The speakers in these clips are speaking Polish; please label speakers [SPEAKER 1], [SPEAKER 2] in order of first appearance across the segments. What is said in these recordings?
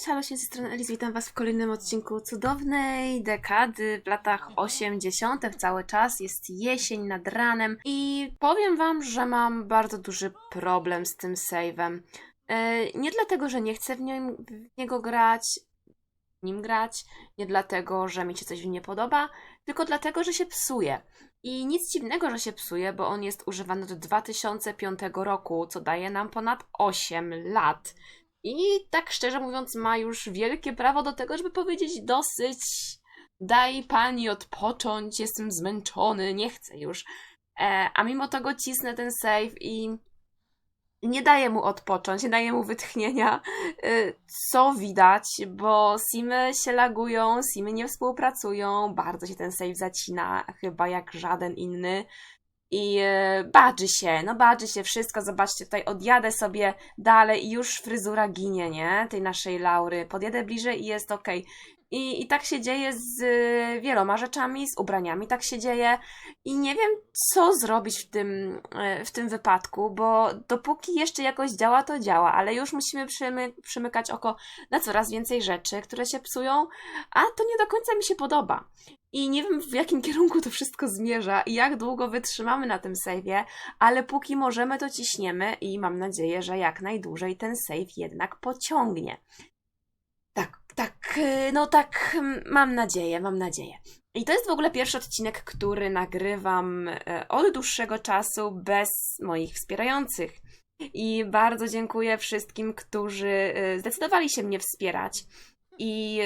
[SPEAKER 1] Cześć, halo, się ze strony Elis, witam Was w kolejnym odcinku cudownej dekady w latach 80. cały czas, jest jesień nad ranem i powiem Wam, że mam bardzo duży problem z tym save'em. E, Nie dlatego, że nie chcę w, nim, w niego grać, nim grać, nie dlatego, że mi się coś w nim nie podoba, tylko dlatego, że się psuje. I nic dziwnego, że się psuje, bo on jest używany od 2005 roku, co daje nam ponad 8 lat. I tak szczerze mówiąc, ma już wielkie prawo do tego, żeby powiedzieć dosyć. Daj pani odpocząć, jestem zmęczony, nie chcę już. E, a mimo to go cisnę ten save i nie daję mu odpocząć, nie daję mu wytchnienia. E, co widać, bo simy się lagują, simy nie współpracują, bardzo się ten save zacina, chyba jak żaden inny. I e, badży się, no badży się wszystko, zobaczcie, tutaj odjadę sobie dalej i już fryzura ginie, nie? Tej naszej Laury. Podjadę bliżej i jest ok. I, I tak się dzieje z e, wieloma rzeczami, z ubraniami tak się dzieje. I nie wiem, co zrobić w tym, e, w tym wypadku, bo dopóki jeszcze jakoś działa, to działa, ale już musimy przymy, przymykać oko na coraz więcej rzeczy, które się psują, a to nie do końca mi się podoba. I nie wiem, w jakim kierunku to wszystko zmierza i jak długo wytrzymamy na tym save'ie, ale póki możemy, to ciśniemy i mam nadzieję, że jak najdłużej ten save jednak pociągnie. Tak, tak, yy, no tak, mm, mam nadzieję, mam nadzieję. I to jest w ogóle pierwszy odcinek, który nagrywam e, od dłuższego czasu bez moich wspierających. I bardzo dziękuję wszystkim, którzy e, zdecydowali się mnie wspierać i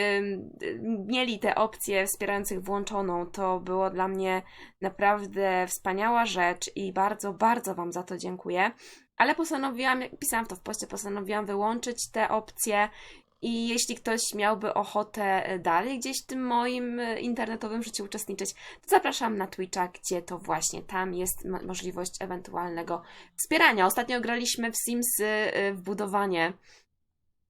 [SPEAKER 1] y, mieli tę opcję wspierających włączoną. To było dla mnie naprawdę wspaniała rzecz i bardzo, bardzo Wam za to dziękuję. Ale postanowiłam, pisałam to w poście, postanowiłam wyłączyć te opcje. I jeśli ktoś miałby ochotę e, dalej gdzieś w tym moim e, internetowym życiu uczestniczyć, to zapraszam na Twitcha, gdzie to właśnie tam jest mo- możliwość ewentualnego wspierania. Ostatnio graliśmy w Simsy e, w budowanie.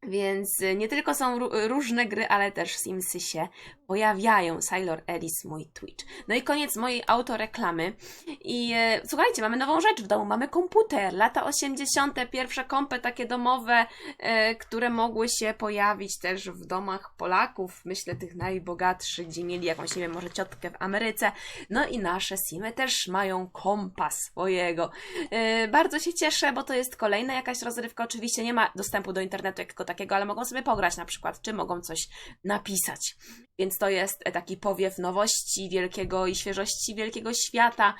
[SPEAKER 1] Więc y, nie tylko są ró- różne gry, ale też Simsy się pojawiają. Sailor Alice, mój Twitch. No i koniec mojej autoreklamy. I e, słuchajcie, mamy nową rzecz w domu. Mamy komputer. Lata 80. Pierwsze kompy takie domowe, e, które mogły się pojawić też w domach Polaków. Myślę tych najbogatszych, gdzie mieli jakąś, nie wiem, może ciotkę w Ameryce. No i nasze Simy też mają kompa swojego. E, bardzo się cieszę, bo to jest kolejna jakaś rozrywka. Oczywiście nie ma dostępu do internetu jakiego takiego, ale mogą sobie pograć na przykład, czy mogą coś napisać. Więc to jest taki powiew nowości wielkiego i świeżości wielkiego świata.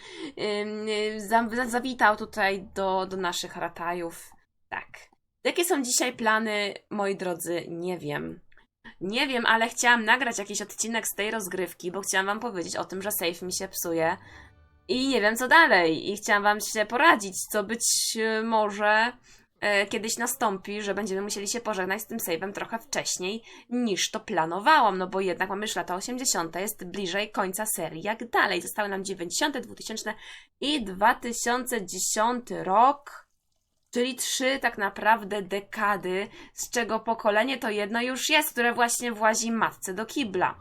[SPEAKER 1] Zawitał tutaj do, do naszych ratajów. Tak. Jakie są dzisiaj plany, moi drodzy? Nie wiem. Nie wiem, ale chciałam nagrać jakiś odcinek z tej rozgrywki, bo chciałam wam powiedzieć o tym, że safe mi się psuje. I nie wiem co dalej. I chciałam wam się poradzić, co być e, może kiedyś nastąpi, że będziemy musieli się pożegnać z tym save'em trochę wcześniej niż to planowałam, no bo jednak mamy już lata 80., jest bliżej końca serii. Jak dalej? Zostały nam 90., 2000 i 2010 rok. Czyli trzy tak naprawdę dekady, z czego pokolenie to jedno już jest, które właśnie włazi matce do kibla.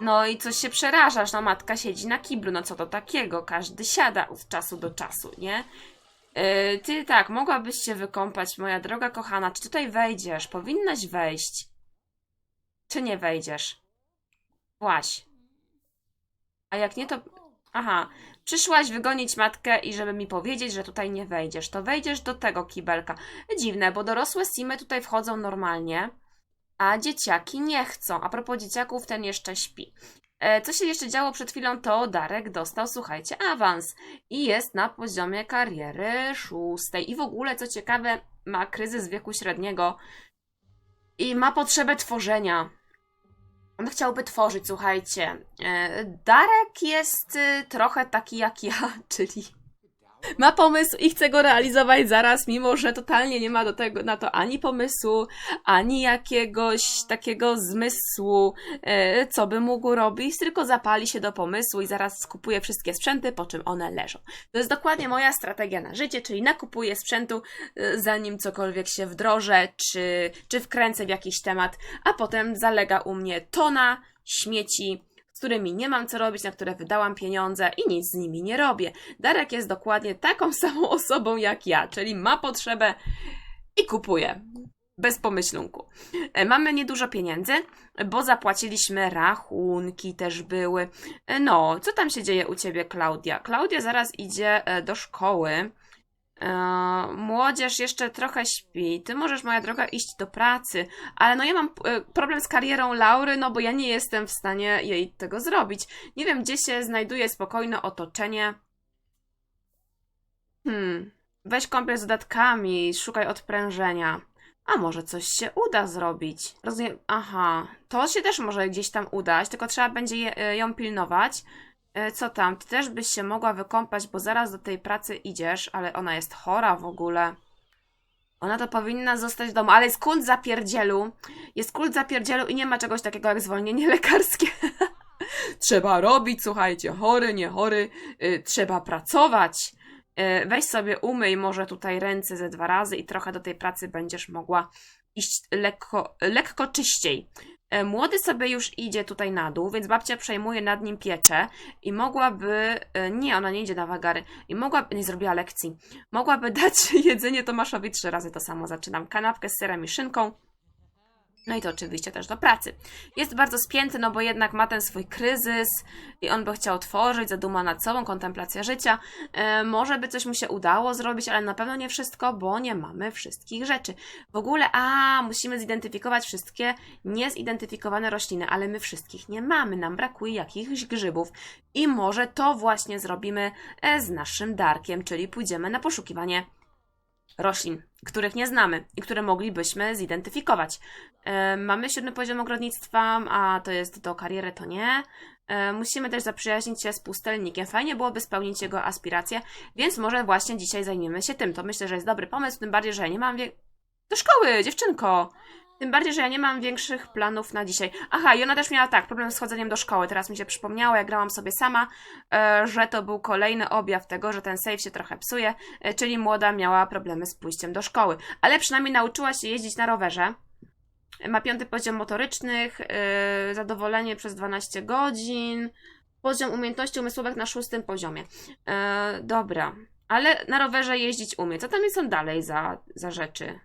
[SPEAKER 1] No i coś się przerażasz, no matka siedzi na kiblu, no co to takiego, każdy siada od czasu do czasu, nie? Yy, ty tak, mogłabyś się wykąpać, moja droga kochana, czy tutaj wejdziesz? Powinnaś wejść. Czy nie wejdziesz? Właś. A jak nie, to... Aha, przyszłaś wygonić matkę i żeby mi powiedzieć, że tutaj nie wejdziesz. To wejdziesz do tego kibelka. Dziwne, bo dorosłe simy tutaj wchodzą normalnie, a dzieciaki nie chcą. A propos dzieciaków, ten jeszcze śpi. E, Co się jeszcze działo przed chwilą, to Darek dostał, słuchajcie, awans i jest na poziomie kariery szóstej. I w ogóle, co ciekawe, ma kryzys wieku średniego i ma potrzebę tworzenia. On chciałby tworzyć, słuchajcie. E, Darek jest y, trochę taki jak ja, czyli ma pomysł i chce go realizować zaraz, mimo że totalnie nie ma do tego, na to ani pomysłu, ani jakiegoś takiego zmysłu, e, co by mógł robić, tylko zapali się do pomysłu i zaraz skupuje wszystkie sprzęty, po czym one leżą. To jest dokładnie moja strategia na życie, czyli nakupuję sprzętu, e, zanim cokolwiek się wdrożę, czy, czy wkręcę w jakiś temat, a potem zalega u mnie tona śmieci, którymi nie mam co robić, na które wydałam pieniądze i nic z nimi nie robię. Darek jest dokładnie taką samą osobą jak ja, czyli ma potrzebę i kupuje. Bez pomyślunku. E, Mamy niedużo pieniędzy, bo zapłaciliśmy rachunki też były. E, No, co tam się dzieje u ciebie, Klaudia? Klaudia zaraz idzie e, do szkoły. E, Młodzież jeszcze trochę śpi. Ty możesz, moja droga, iść do pracy, ale no ja mam e, problem z karierą Laury, no bo ja nie jestem w stanie jej tego zrobić. Nie wiem, gdzie się znajduje spokojne otoczenie. Hmm, weź kąpiel z dodatkami, szukaj odprężenia. A może coś się uda zrobić? Rozumiem. Aha, to się też może gdzieś tam udać, tylko trzeba będzie je, e, ją pilnować. E, Co tam? Ty też byś się mogła wykąpać, bo zaraz do tej pracy idziesz, ale ona jest chora w ogóle. Ona to powinna zostać w domu, ale jest kult zapierdzielu. Jest kult zapierdzielu i nie ma czegoś takiego jak zwolnienie lekarskie. trzeba robić, słuchajcie, chory, nie chory, y, trzeba pracować. Y, weź sobie umyj może tutaj ręce ze dwa razy i trochę do tej pracy będziesz mogła iść lekko, lekko czyściej. E, Młody sobie już idzie tutaj na dół, więc babcia przejmuje nad nim pieczę i mogłaby. e, Nie, ona nie idzie na wagary. I mogłaby. Nie zrobiła lekcji. Mogłaby dać jedzenie Tomaszowi trzy razy to samo. Zaczynam kanapkę z serem i szynką. No i to oczywiście też do pracy. Jest bardzo spięty, no bo jednak ma ten swój kryzys i on by chciał tworzyć, zaduma nad sobą, kontemplacja życia. E, może by coś mu się udało zrobić, ale na pewno nie wszystko, bo nie mamy wszystkich rzeczy. W ogóle, a musimy zidentyfikować wszystkie niezidentyfikowane rośliny, ale my wszystkich nie mamy. Nam brakuje jakichś grzybów. I może to właśnie zrobimy e, z naszym Darkiem, czyli pójdziemy na poszukiwanie roślin, których nie znamy i które moglibyśmy zidentyfikować. E, mamy siódmy poziom ogrodnictwa, a to jest do kariery, to nie. E, musimy też zaprzyjaźnić się z pustelnikiem. Fajnie byłoby spełnić jego aspiracje, więc może właśnie dzisiaj zajmiemy się tym. To myślę, że jest dobry pomysł, tym bardziej, że nie mam wie... Do szkoły, dziewczynko! Tym bardziej, że ja nie mam większych planów na dzisiaj. Aha, i ona też miała tak, problem z chodzeniem do szkoły. Teraz mi się przypomniało, jak grałam sobie sama, e, że to był kolejny objaw tego, że ten save się trochę psuje, e, czyli młoda miała problemy z pójściem do szkoły. Ale przynajmniej nauczyła się jeździć na rowerze. Ma piąty poziom motorycznych, yy, zadowolenie przez 12 godzin, poziom umiejętności umysłowych na szóstym poziomie. Dobra, ale na rowerze jeździć umie. Co tam są dalej za, za rzeczy?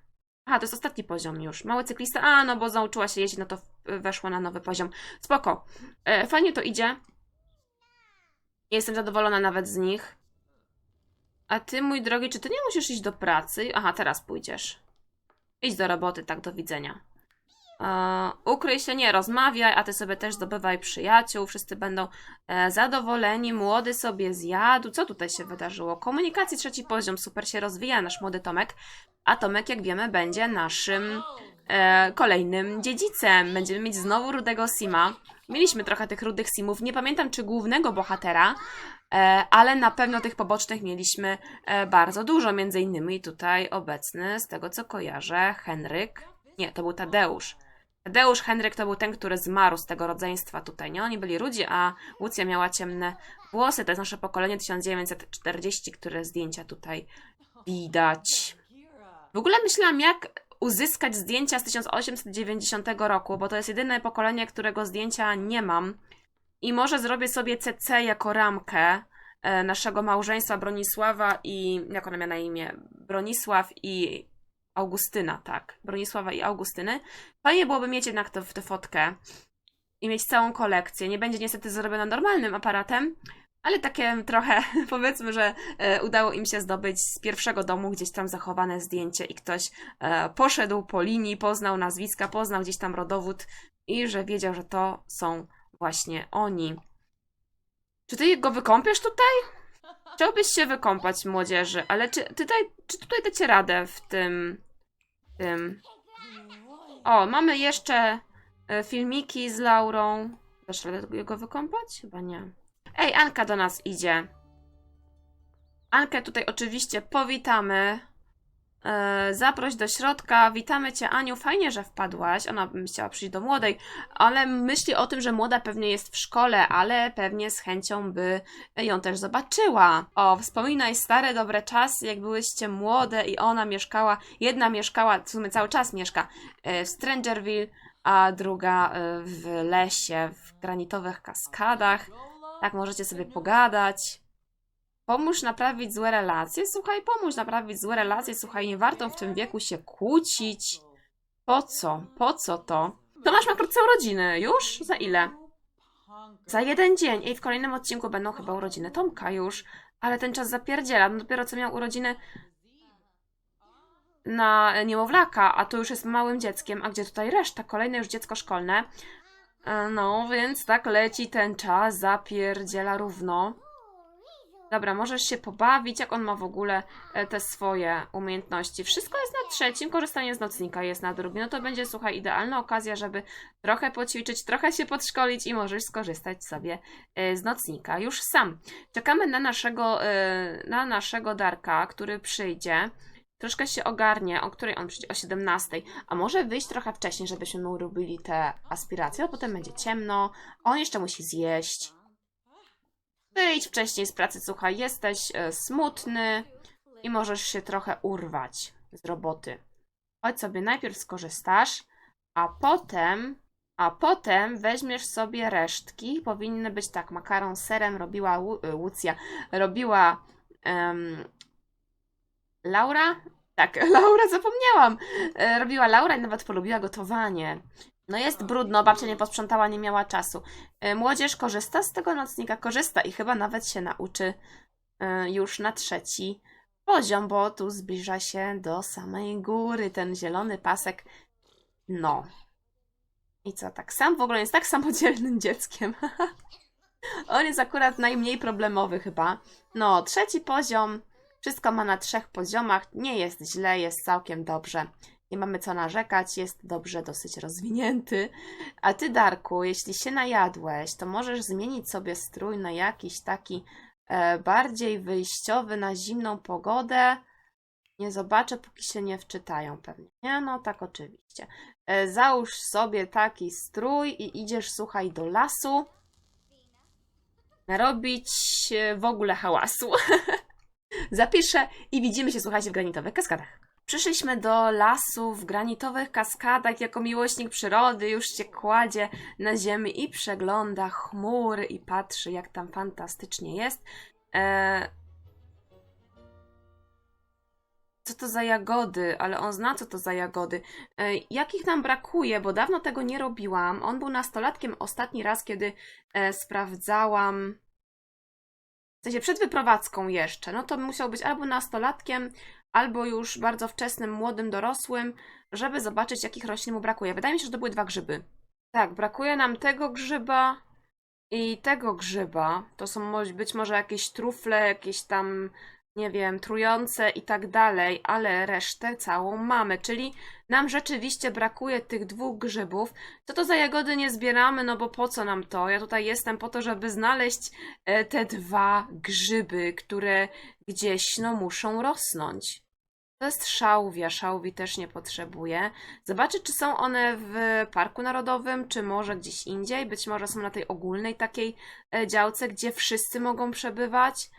[SPEAKER 1] Aha, to jest ostatni poziom już. Mały cyklista, a no bo nauczyła się jeździć, no to weszła na nowy poziom. Spoko. Yy, fajnie to idzie. Jestem zadowolona nawet z nich. A ty, mój drogi, czy ty nie musisz iść do pracy? Aha, teraz pójdziesz. Idź do roboty, tak, do widzenia. E, ukryj się, nie rozmawiaj, a ty sobie też zdobywaj przyjaciół, wszyscy będą e, zadowoleni, młody sobie zjadł. Co tutaj się wydarzyło? Komunikacji trzeci poziom, super się rozwija nasz młody Tomek, a Tomek, jak wiemy, będzie naszym e, kolejnym dziedzicem. Będziemy mieć znowu rudego Sima. Mieliśmy trochę tych rudych Simów, nie pamiętam czy głównego bohatera, ale na pewno tych pobocznych mieliśmy bardzo dużo, między innymi tutaj obecny, z tego co kojarzę, Henryk. Nie, to był Tadeusz. Tadeusz Henryk to był ten, który zmarł z tego rodzeństwa tutaj, nie? Oni byli rudzi, a Łucja miała ciemne włosy. To jest nasze pokolenie 1940, które zdjęcia tutaj widać. W ogóle myślałam, jak uzyskać zdjęcia z 1890 roku, bo to jest jedyne pokolenie, którego zdjęcia nie mam. I może zrobię sobie CC jako ramkę e, naszego małżeństwa Bronisława i... Jak ona miała na imię? Bronisław i Augustyna, tak. Bronisława i Augustyny. Fajnie byłoby mieć jednak tę tę fotkę i mieć całą kolekcję. Nie będzie niestety zrobiona normalnym aparatem, ale takie trochę, powiedzmy, że e, udało im się zdobyć z pierwszego domu gdzieś tam zachowane zdjęcie i ktoś e, poszedł po linii, poznał nazwiska, poznał gdzieś tam rodowód i że wiedział, że to są właśnie oni. Czy ty go wykąpiesz tutaj? Chciałbyś się wykąpać, młodzieży, ale czy tutaj, czy tutaj dacie radę w tym, tym... O, mamy jeszcze e, filmiki z Laurą. Dasz radę go wykąpać? Chyba nie. Ej, Anka do nas idzie. Ankę tutaj oczywiście powitamy. E, zaproś do środka. Witamy cię, Aniu. Fajnie, że wpadłaś. Ona by chciała przyjść do młodej, ale myśli o tym, że młoda pewnie jest w szkole, ale pewnie z chęcią by ją też zobaczyła. O, wspominaj stare, dobre czasy, jak byłyście młode i ona mieszkała, jedna mieszkała, w sumie cały czas mieszka e, w Strangerville, a druga e, w lesie, w granitowych kaskadach. Tak, możecie sobie pogadać. Pomóż naprawić złe relacje? Słuchaj, pomóż naprawić złe relacje. Słuchaj, nie warto w tym wieku się kłócić. Po co? Po co to? Tomasz ma wkrótce urodziny. Już? Za ile? Za jeden dzień. I w kolejnym odcinku będą chyba urodziny Tomka już. Ale ten czas zapierdziela. No dopiero co miał urodziny na niemowlaka, a to już jest małym dzieckiem. A gdzie tutaj reszta? Kolejne już dziecko szkolne. E, No, więc tak leci ten czas, zapierdziela równo. Dobra, możesz się pobawić, jak on ma w ogóle e, te swoje umiejętności. Wszystko jest na trzecim, korzystanie z nocnika jest na drugim. No to będzie, słuchaj, idealna okazja, żeby trochę poćwiczyć, trochę się podszkolić i możesz skorzystać sobie e, z nocnika już sam. Czekamy na naszego, e, na naszego Darka, który przyjdzie. Troszkę się ogarnie, o której on przyjdzie? O 17. A może wyjść trochę wcześniej, żebyśmy mu robili te aspiracje, a potem będzie ciemno. On jeszcze musi zjeść. Wyjdź wcześniej z pracy, słuchaj, jesteś e, smutny i możesz się trochę urwać z roboty. Chodź sobie najpierw skorzystasz, a potem, a potem weźmiesz sobie resztki. Powinny być tak, makaron serem robiła Ł- e, Łucja, robiła em, Laura? Tak, Laura, zapomniałam. E, Robiła Laura i nawet polubiła gotowanie. No jest brudno, babcia nie posprzątała, nie miała czasu. E, Młodzież korzysta z tego nocnika, korzysta i chyba nawet się nauczy e, już na trzeci poziom, bo tu zbliża się do samej góry ten zielony pasek. No. I co, tak sam w ogóle jest tak samodzielnym dzieckiem. On jest akurat najmniej problemowy chyba. No, trzeci poziom. Wszystko ma na trzech poziomach. Nie jest źle, jest całkiem dobrze. Nie mamy co narzekać, jest dobrze dosyć rozwinięty. A ty, Darku, jeśli się najadłeś, to możesz zmienić sobie strój na jakiś taki e, bardziej wyjściowy na zimną pogodę. Nie zobaczę, póki się nie wczytają pewnie. Nie, no tak oczywiście. E, załóż sobie taki strój i idziesz, słuchaj, do lasu. Narobić e, w ogóle hałasu. Zapiszę i widzimy się, słuchajcie, w granitowych kaskadach. Przyszliśmy do lasu w granitowych kaskadach jako miłośnik przyrody, już się kładzie na ziemi i przegląda chmury i patrzy, jak tam fantastycznie jest. E... Co to za jagody? Ale on zna, co to za jagody. E, jakich nam brakuje, bo dawno tego nie robiłam. On był nastolatkiem ostatni raz, kiedy e, sprawdzałam. W sensie przed wyprowadzką jeszcze. No to musiał być albo nastolatkiem, albo już bardzo wczesnym, młodym, dorosłym, żeby zobaczyć, jakich roślin mu brakuje. Wydaje mi się, że to były dwa grzyby. Tak, brakuje nam tego grzyba i tego grzyba. To są być może jakieś trufle, jakieś tam, nie wiem, trujące i tak dalej, ale resztę całą mamy, czyli nam rzeczywiście brakuje tych dwóch grzybów. Co to za jagody nie zbieramy, no bo po co nam to? Ja tutaj jestem po to, żeby znaleźć e, te dwa grzyby, które gdzieś no muszą rosnąć. To jest szałwia, szałwi też nie potrzebuję. Zobaczę, czy są one w Parku Narodowym, czy może gdzieś indziej. Być może są na tej ogólnej takiej e, działce, gdzie wszyscy mogą przebywać.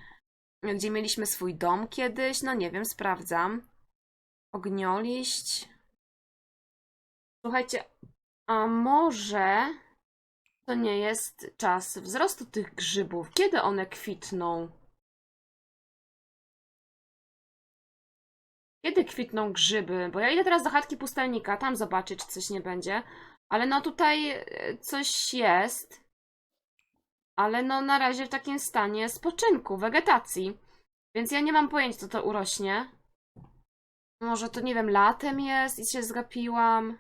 [SPEAKER 1] Gdzie mieliśmy swój dom kiedyś. No nie wiem, sprawdzam. Ognioliść. Słuchajcie, a może to nie jest czas wzrostu tych grzybów? Kiedy one kwitną? Kiedy kwitną grzyby? Bo ja idę teraz do chatki pustelnika, tam zobaczyć, czy coś nie będzie. Ale no tutaj e, coś jest. Ale no na razie w takim stanie spoczynku, wegetacji. Więc ja nie mam pojęcia, co to urośnie. Może to, nie wiem, latem jest i się zgapiłam.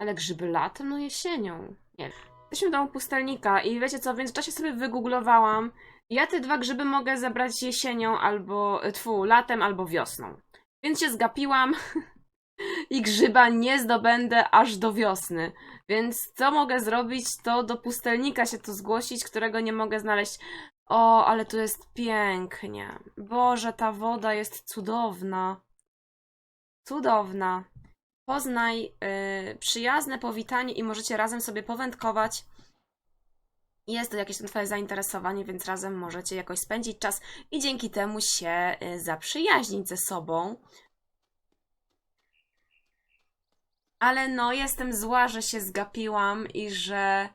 [SPEAKER 1] Ale grzyby latem? No jesienią. Nie. Jesteśmy w domu pustelnika i wiecie co, w międzyczasie sobie wygooglowałam. Ja te dwa grzyby mogę zebrać jesienią albo, tfu, latem albo wiosną. Więc się zgapiłam i grzyba nie zdobędę aż do wiosny. Więc co mogę zrobić, to do pustelnika się tu zgłosić, którego nie mogę znaleźć. O, ale tu jest pięknie. Boże, ta woda jest cudowna. Cudowna. Poznaj y, przyjazne powitanie i możecie razem sobie powędkować. Jest to jakieś tam Twoje zainteresowanie, więc razem możecie jakoś spędzić czas i dzięki temu się y, zaprzyjaźnić ze sobą. Ale no, jestem zła, że się zgapiłam i że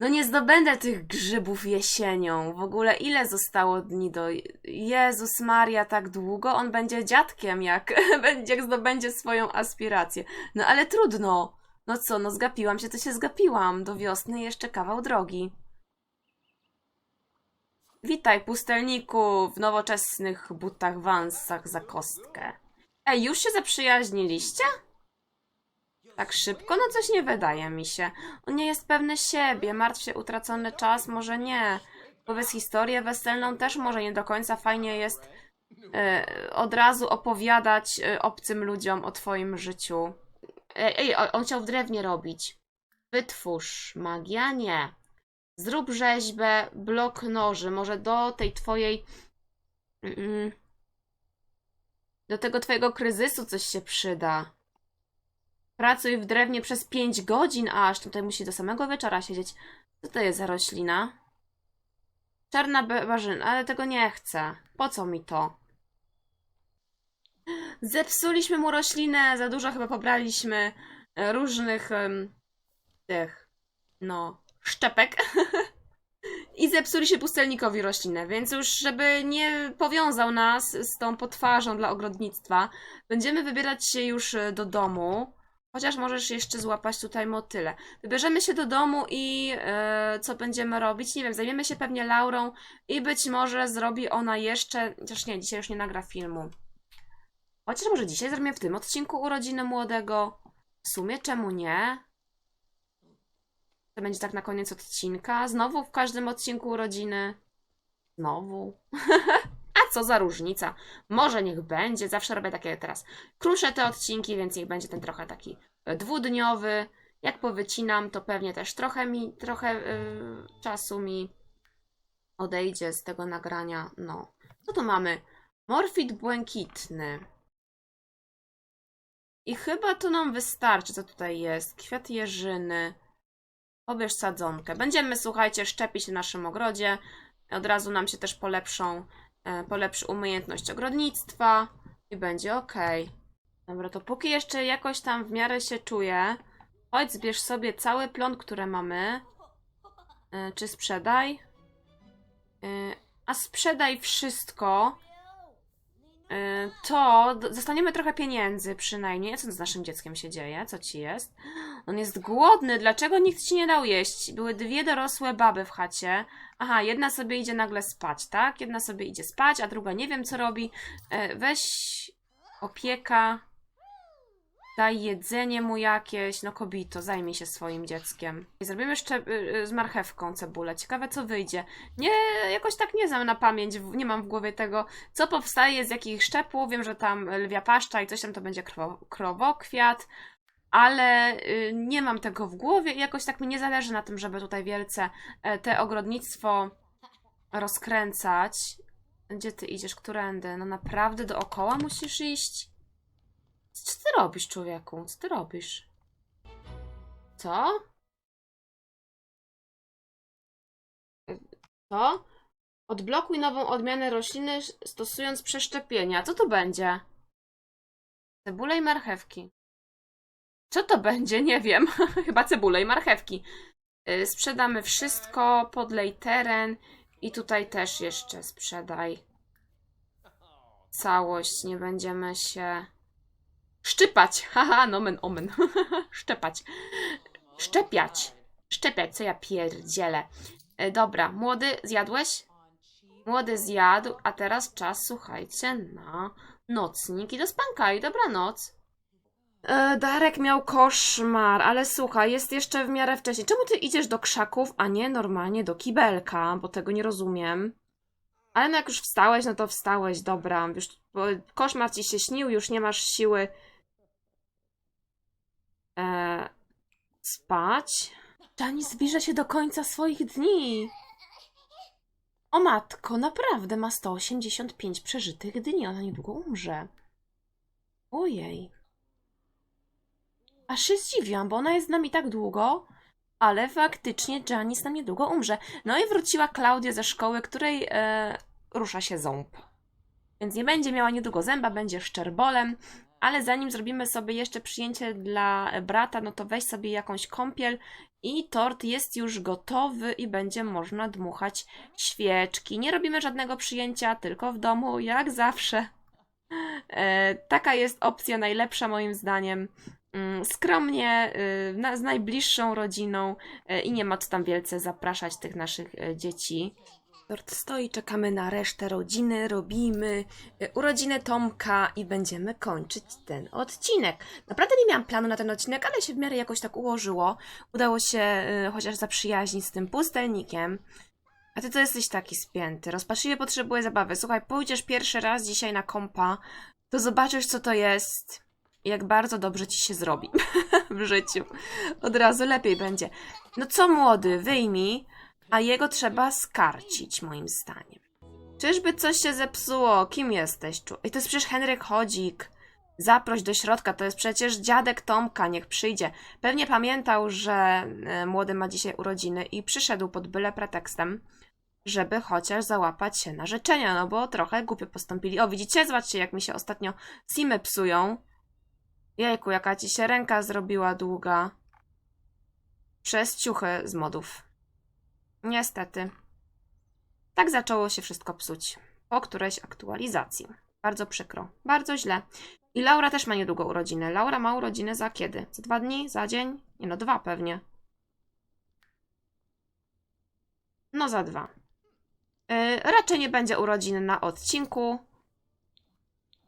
[SPEAKER 1] No nie zdobędę tych grzybów jesienią. W ogóle ile zostało dni do... Jezus Maria, tak długo? On będzie dziadkiem, jak jak zdobędzie swoją aspirację. No ale trudno. No co, no zgapiłam się, to się zgapiłam. Do wiosny jeszcze kawał drogi. Witaj, pustelniku, w nowoczesnych butach wansach za kostkę. Ej, już się zaprzyjaźniliście? Tak szybko? No coś nie wydaje mi się. On nie jest pewny siebie, martw się utracony czas, może nie. Powiedz historię weselną też może nie do końca fajnie jest e, od razu opowiadać e, obcym ludziom o twoim życiu. Ej, ej, on chciał w drewnie robić. Wytwórz. Magia? Nie. Zrób rzeźbę, blok noży, może do tej twojej... Mm, do tego twojego kryzysu coś się przyda. Pracuj w drewnie przez 5 godzin aż. Tutaj musi do samego wieczora siedzieć. Co to jest za roślina? Czarna barzyna, ale tego nie chcę. Po co mi to? Zepsuliśmy mu roślinę, za dużo chyba pobraliśmy e, różnych em, tych, no, szczepek. I zepsuliśmy pustelnikowi roślinę, więc już żeby nie powiązał nas z tą potwarzą dla ogrodnictwa, będziemy wybierać się już e, do domu. Chociaż możesz jeszcze złapać tutaj motyle. Wybierzemy się do domu i e, co będziemy robić? Nie wiem, zajmiemy się pewnie Laurą i być może zrobi ona jeszcze. Chociaż nie, dzisiaj już nie nagra filmu. Chociaż może dzisiaj zrobimy w tym odcinku urodziny młodego. W sumie czemu nie? To będzie tak na koniec odcinka. Znowu w każdym odcinku urodziny. Znowu. Co za różnica? Może niech będzie, zawsze robię takie teraz. Kruszę te odcinki, więc niech będzie ten trochę taki e, dwudniowy. Jak powycinam, to pewnie też trochę mi, trochę yy, czasu mi odejdzie z tego nagrania. No. Co tu mamy? Morfit błękitny. I chyba to nam wystarczy, co tutaj jest. Kwiat jeżyny. Pobierz sadzonkę. Będziemy, słuchajcie, szczepić w naszym ogrodzie. Od razu nam się też polepszą, polepszy umiejętność ogrodnictwa i będzie ok. Dobra, to póki jeszcze jakoś tam w miarę się czuję, chodź zbierz sobie cały plon, który mamy. E, Czy sprzedaj? E, A sprzedaj wszystko. E, To dostaniemy trochę pieniędzy przynajmniej. Co z naszym dzieckiem się dzieje? Co ci jest? On jest głodny. Dlaczego nikt ci nie dał jeść? Były dwie dorosłe baby w chacie. Aha, jedna sobie idzie nagle spać, tak? Jedna sobie idzie spać, a druga nie wiem co robi. E, Weź opieka. Daj jedzenie mu jakieś. No kobito, zajmij się swoim dzieckiem. I zrobimy jeszcze y, y, z marchewką cebulę. Ciekawe co wyjdzie. Nie, jakoś tak nie znam na pamięć. Nie mam w głowie tego, co powstaje z jakich szczepów. Wiem, że tam lwia paszcza i coś tam to będzie krowo, krowokwiat. Ale y, nie mam tego w głowie i jakoś tak mi nie zależy na tym, żeby tutaj wielce e, te ogrodnictwo rozkręcać. Gdzie ty idziesz? Którędy? No naprawdę dookoła musisz iść? Robisz, człowieku? Co ty robisz? Co? Co? Odblokuj nową odmianę rośliny stosując przeszczepienia. Co to będzie? Cebule i marchewki. Co to będzie? Nie wiem. Chyba cebule i marchewki. Y, Sprzedamy wszystko, podlej teren i tutaj też jeszcze sprzedaj całość. Nie będziemy się szczypać. Haha, nomen omen. Szczepać. Szczepiać. Szczepiać, co ja pierdzielę. E, Dobra, młody, zjadłeś? Młody zjadł, a teraz czas, słuchajcie, na nocnik i do spanka i dobranoc. E, Darek miał koszmar, ale słuchaj, jest jeszcze w miarę wcześniej. Czemu ty idziesz do krzaków, a nie normalnie do kibelka? Bo tego nie rozumiem. Ale no jak już wstałeś, no to wstałeś, dobra. Już koszmar ci się śnił, już nie masz siły e, spać. Jani zbliża się do końca swoich dni. O matko, naprawdę ma 185 przeżytych dni. Ona niedługo umrze. Ojej. Aż się zdziwiłam, bo ona jest z nami tak długo, ale faktycznie Janice nam niedługo umrze. No i wróciła Klaudia ze szkoły, której e, rusza się ząb. Więc nie będzie miała niedługo zęba, będzie szczerbolem. Ale zanim zrobimy sobie jeszcze przyjęcie dla brata, no to weź sobie jakąś kąpiel i tort jest już gotowy i będzie można dmuchać świeczki. Nie robimy żadnego przyjęcia, tylko w domu, jak zawsze. E, taka jest opcja najlepsza moim zdaniem. Mm, Skromnie, y, z najbliższą rodziną y, i nie ma co tam wielce zapraszać tych naszych y, dzieci. Tort stoi, czekamy na resztę rodziny, robimy y, urodziny Tomka i będziemy kończyć ten odcinek. Naprawdę nie miałam planu na ten odcinek, ale się w miarę jakoś tak ułożyło. Udało się y, chociaż zaprzyjaźnić z tym pustelnikiem. A ty to jesteś taki spięty. Rozpaczliwie potrzebuję zabawy. Słuchaj, pójdziesz pierwszy raz dzisiaj na kompa, to zobaczysz, co to jest. Jak bardzo dobrze ci się zrobi w życiu. Od razu lepiej będzie. No co młody, wyjmij, a jego trzeba skarcić, moim zdaniem. Czyżby coś się zepsuło? Kim jesteś? czu- I to jest przecież Henryk Chodzik. Zaproś do środka, to jest przecież dziadek Tomka, niech przyjdzie. Pewnie pamiętał, że e, młody ma dzisiaj urodziny i przyszedł pod byle pretekstem, żeby chociaż załapać się na życzenia, no bo trochę głupio postąpili. O, widzicie? Zobaczcie, jak mi się ostatnio simy psują. Jejku, jaka ci się ręka zrobiła długa. Przez ciuchy z modów. Niestety. Tak zaczęło się wszystko psuć. Po którejś aktualizacji. Bardzo przykro. Bardzo źle. I Laura też ma niedługo urodziny. Laura ma urodziny za kiedy? Za dwa dni? Za dzień? Nie no, dwa pewnie. No za dwa. Yy, raczej nie będzie urodziny na odcinku.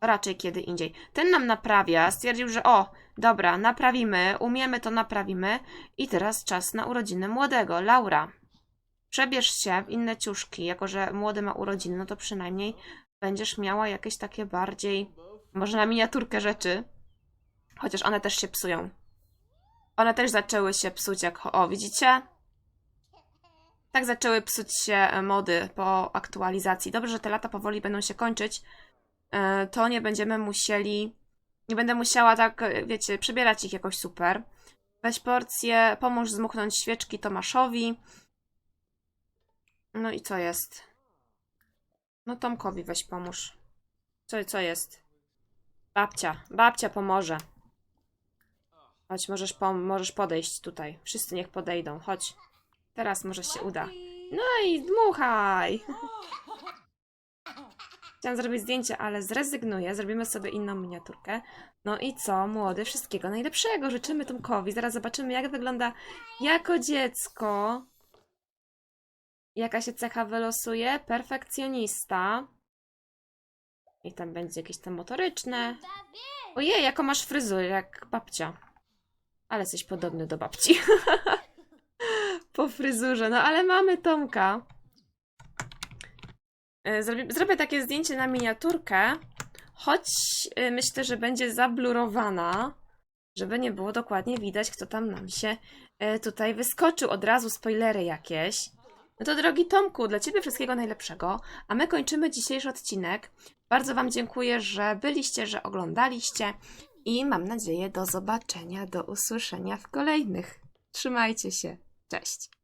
[SPEAKER 1] Raczej kiedy indziej. Ten nam naprawia. Stwierdził, że o, dobra, naprawimy, umiemy, to naprawimy. I teraz czas na urodziny młodego. Laura, przebierz się w inne ciuszki. Jako, że młody ma urodziny, no to przynajmniej będziesz miała jakieś takie bardziej, może na miniaturkę rzeczy. Chociaż one też się psują. One też zaczęły się psuć, jak. O, widzicie? Tak zaczęły psuć się e, mody po aktualizacji. Dobrze, że te lata powoli będą się kończyć. E, To nie będziemy musieli. Nie będę musiała tak, e, wiecie, przebierać ich jakoś super. Weź porcję, pomóż zmuchnąć świeczki Tomaszowi. No i co jest? No Tomkowi weź pomóż. Co, co jest? Babcia, babcia pomoże. Chodź, możesz, pom- możesz podejść tutaj. Wszyscy niech podejdą, chodź. Teraz może się uda. No i dmuchaj! Chciałam zrobić zdjęcie, ale zrezygnuję. Zrobimy sobie inną miniaturkę. No i co, młody, wszystkiego najlepszego. Życzymy Tomkowi. Zaraz zobaczymy, jak wygląda jako dziecko. Jaka się cecha wylosuje? Perfekcjonista. I tam będzie jakieś tam motoryczne. Ojej, jaką masz fryzurę, jak babcia. Ale jesteś podobny do babci. po fryzurze. No ale mamy Tomka. E, Zrobię, zrobię takie zdjęcie na miniaturkę, choć e, myślę, że będzie zablurowana, żeby nie było dokładnie widać, kto tam nam się e, tutaj wyskoczył. Od razu spoilery jakieś. No to drogi Tomku, dla Ciebie wszystkiego najlepszego, a my kończymy dzisiejszy odcinek. Bardzo Wam dziękuję, że byliście, że oglądaliście i mam nadzieję do zobaczenia, do usłyszenia w kolejnych. Trzymajcie się. Cześć.